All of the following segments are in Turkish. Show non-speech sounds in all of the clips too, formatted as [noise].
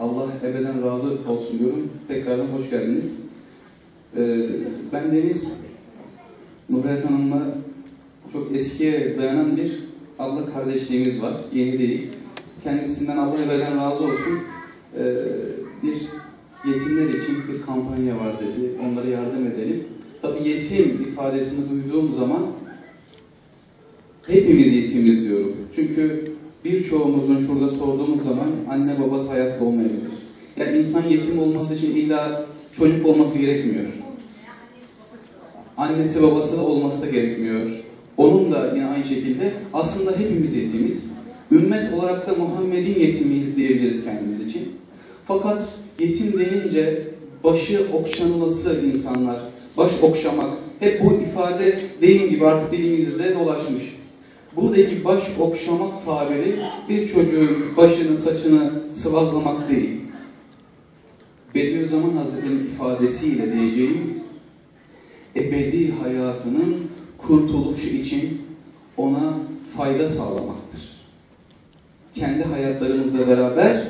Allah ebeden razı olsun diyorum. Tekrardan hoş geldiniz. Ee, ben Deniz, Nurhayat Hanım'la çok eskiye dayanan bir Allah kardeşliğimiz var. Yeni değil. Kendisinden Allah ebeden razı olsun. Ee, bir yetimler için bir kampanya var dedi. Onlara yardım edelim. Tabii yetim ifadesini duyduğum zaman hepimiz yetimiz diyorum. Çünkü birçoğumuzun şurada sorduğumuz zaman anne babası hayatta olmayabilir. Yani insan yetim olması için illa çocuk olması gerekmiyor. Annesi babası da olması da gerekmiyor. Onun da yine aynı şekilde aslında hepimiz yetimiz. Ümmet olarak da Muhammed'in yetimiyiz diyebiliriz kendimiz için. Fakat yetim denince başı okşanılası insanlar, baş okşamak, hep bu ifade dediğim gibi artık dilimizde dolaşmış. Buradaki baş okşamak tabiri bir çocuğun başını saçını sıvazlamak değil. Bediüzzaman Hazretleri'nin ifadesiyle diyeceğim, ebedi hayatının kurtuluşu için ona fayda sağlamaktır. Kendi hayatlarımızla beraber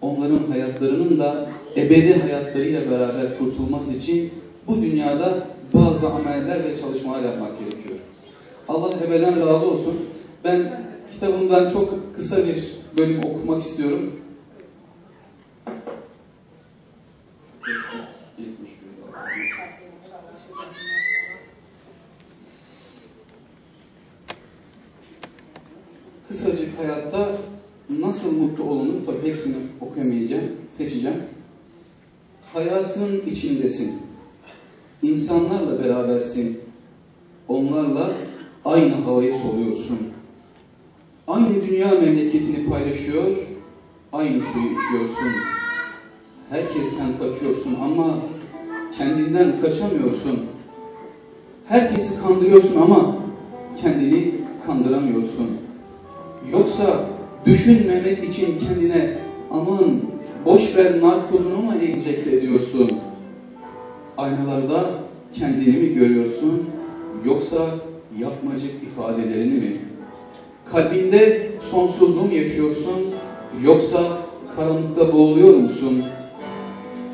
onların hayatlarının da ebedi hayatlarıyla beraber kurtulması için bu dünyada bazı ameller ve çalışmalar yapmak gerekiyor. Allah ebeden razı olsun. Ben kitabımdan çok kısa bir bölüm okumak istiyorum. Kısacık hayatta nasıl mutlu olunur? Tabii hepsini okuyamayacağım, seçeceğim. Hayatın içindesin. İnsanlarla berabersin. Onlarla aynı havayı soluyorsun. Aynı dünya memleketini paylaşıyor, aynı suyu içiyorsun. Herkesten kaçıyorsun ama kendinden kaçamıyorsun. Herkesi kandırıyorsun ama kendini kandıramıyorsun. Yoksa düşünmemek için kendine aman boş ver narkozunu mu enjekte ediyorsun? Aynalarda kendini mi görüyorsun yoksa yapmacık ifadelerini mi? Kalbinde sonsuzluğu mu yaşıyorsun yoksa karanlıkta boğuluyor musun?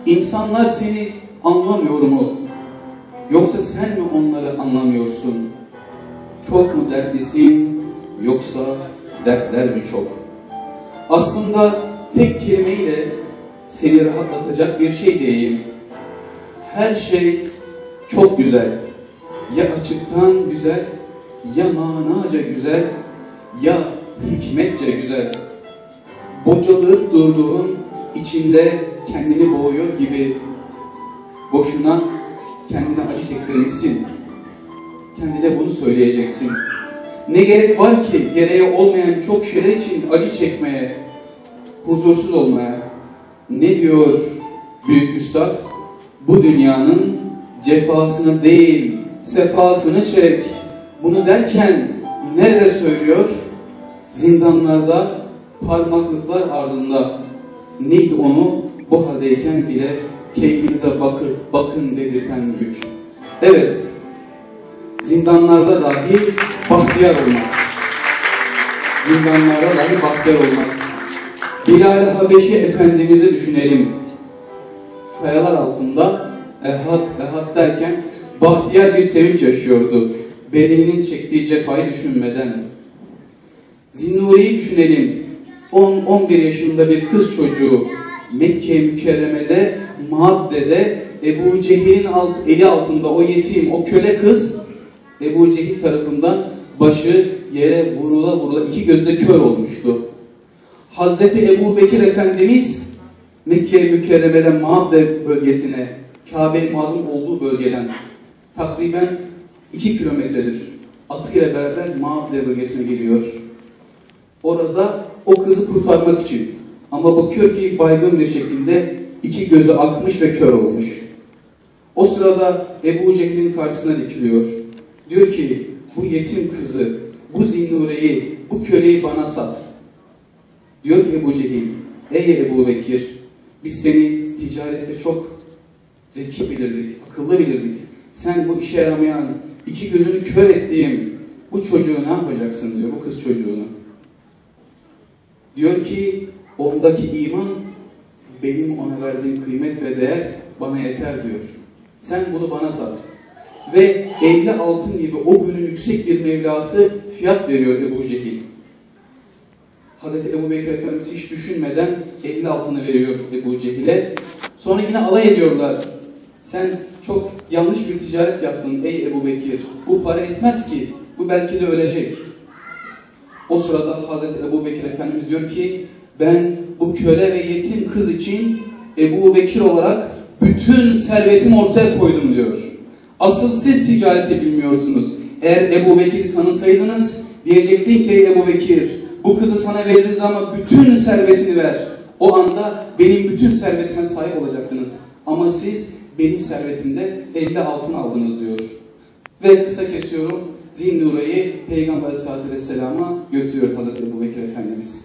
İnsanlar seni anlamıyor mu? Yoksa sen mi onları anlamıyorsun? Çok mu dertlisin yoksa dertler mi çok? Aslında tek kelimeyle seni rahatlatacak bir şey diyeyim. Her şey çok güzel. Ya açıktan güzel, ya manaca güzel, ya hikmetçe güzel. Bocalayıp durduğun içinde kendini boğuyor gibi boşuna kendine acı çektirmişsin. Kendine bunu söyleyeceksin. Ne gerek var ki gereği olmayan çok şeyler için acı çekmeye, huzursuz olmaya? Ne diyor büyük üstad? Bu dünyanın cefasını değil, sefasını çek. Bunu derken nerede söylüyor? Zindanlarda, parmaklıklar ardında. Neydi onu bu haldeyken bile keyfinize bakın, bakın dedirten güç. Evet, zindanlarda dahi bahtiyar olmak. Zindanlarda dahi bahtiyar olmak. Bilal-i Habeşi Efendimiz'i düşünelim. Kayalar altında ehad, ehad derken bahtiyar bir sevinç yaşıyordu. Bedeninin çektiği cefayı düşünmeden. Zinnuri'yi düşünelim. 10-11 yaşında bir kız çocuğu Mekke mükerremede, Muhabbe'de Ebu Cehil'in alt, eli altında o yetim, o köle kız Ebu Cehil tarafından başı yere vurula vurula iki gözde kör olmuştu. Hazreti Ebu Bekir Efendimiz Mekke mükerremeden Muhabbe bölgesine Kabe-i Muazzam olduğu bölgeden takriben iki kilometredir. Atıyla beraber Muhabbe bölgesine geliyor. Orada o kızı kurtarmak için ama bakıyor ki baygın bir şekilde iki gözü akmış ve kör olmuş. O sırada Ebu Cehil'in karşısına dikiliyor. Diyor ki bu yetim kızı, bu zinnureyi, bu köleyi bana sat. Diyor ki Ebu Cehil, ey Ebu Bekir, biz seni ticarette çok zeki bilirdik, akıllı bilirdik. Sen bu işe yaramayan, iki gözünü kör ettiğim bu çocuğu ne yapacaksın diyor, bu kız çocuğunu. Diyor ki ondaki iman benim ona verdiğim kıymet ve değer bana yeter diyor. Sen bunu bana sat. Ve 50 altın gibi o günün yüksek bir mevlası fiyat veriyor Ebu Cehil. Hazreti Ebu Bekir Efendimiz hiç düşünmeden 50 altını veriyor Ebu Cehil'e. Sonra yine alay ediyorlar. Sen çok yanlış bir ticaret yaptın ey Ebu Bekir. Bu para etmez ki. Bu belki de ölecek. O sırada Hazreti Ebu Bekir Efendimiz diyor ki ben bu köle ve yetim kız için Ebu Bekir olarak bütün servetimi ortaya koydum diyor. Asıl siz ticareti bilmiyorsunuz. Eğer Ebu Bekir'i tanısaydınız diyecektin ki Ebu Bekir bu kızı sana veririz ama bütün servetini ver. O anda benim bütün servetime sahip olacaktınız. Ama siz benim servetimde 50 altın aldınız diyor. Ve kısa kesiyorum. Zinnure'yi Peygamber Aleyhisselatü Vesselam'a götürüyor Hazreti Ebu Bekir Efendimiz.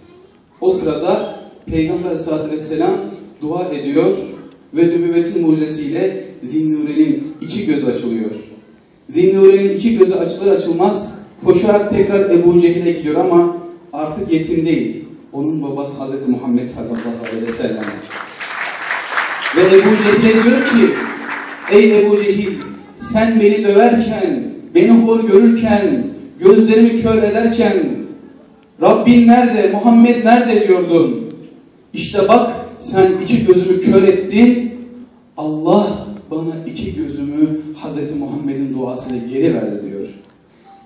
O sırada Peygamber Aleyhisselatü Vesselam dua ediyor ve nübüvvetin mucizesiyle Zinnure'nin iki gözü açılıyor. Zinnure'nin iki gözü açılır açılmaz koşarak tekrar Ebu Cehil'e gidiyor ama artık yetim değil. Onun babası Hazreti Muhammed sallallahu aleyhi ve sellem. Ve Ebu Cehil'e diyor ki Ey Ebu Cehil sen beni döverken, beni hor görürken, gözlerimi kör ederken Rabbin nerede, Muhammed nerede diyordun. İşte bak sen iki gözümü kör ettin. Allah bana iki gözümü Hazreti Muhammed'in duasıyla geri verdi diyor.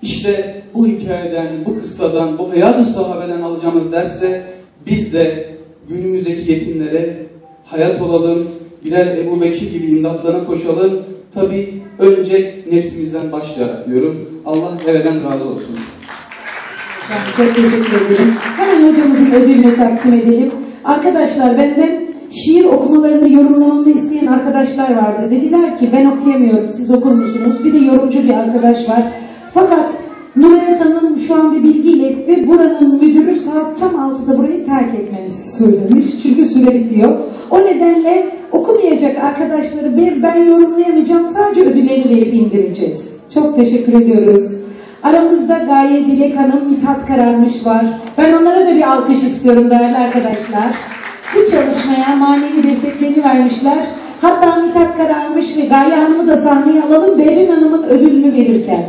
İşte bu hikayeden, bu kıssadan, bu hayat-ı sahabeden alacağımız derste biz de günümüzdeki yetimlere hayat olalım, birer Ebu Bekir gibi imdatlarına koşalım. Tabi önce nefsimizden başlayarak diyorum. Allah evden razı olsun. Çok teşekkür ederim. Hemen hocamızın ödülünü takdim edelim. Arkadaşlar benden şiir okumalarını yorumlamamı isteyen arkadaşlar vardı. Dediler ki ben okuyamıyorum siz okur musunuz? Bir de yorumcu bir arkadaş var. Fakat Nurayet Şu an bir bilgi iletti. Buranın müdürü saat tam 6'da burayı terk etmemizi söylemiş. Çünkü süre bitiyor. O nedenle okumayacak arkadaşları ben, ben yorumlayamayacağım. Sadece ödüllerini verip indireceğiz. Çok teşekkür ediyoruz. Aramızda Gaye Dilek Hanım, Mithat Kararmış var. Ben onlara da bir alkış istiyorum değerli arkadaşlar. Bu çalışmaya manevi desteklerini vermişler. Hatta Mithat Kararmış ve Gaye Hanım'ı da sahneye alalım. Berin Hanım'ın ödülünü verirken.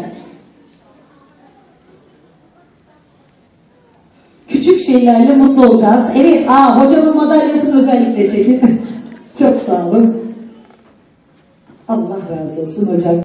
Şeylerle mutlu olacağız. Evet, aa, hocamın madalyasını özellikle çekin. [laughs] Çok sağ olun. Allah razı olsun hocam.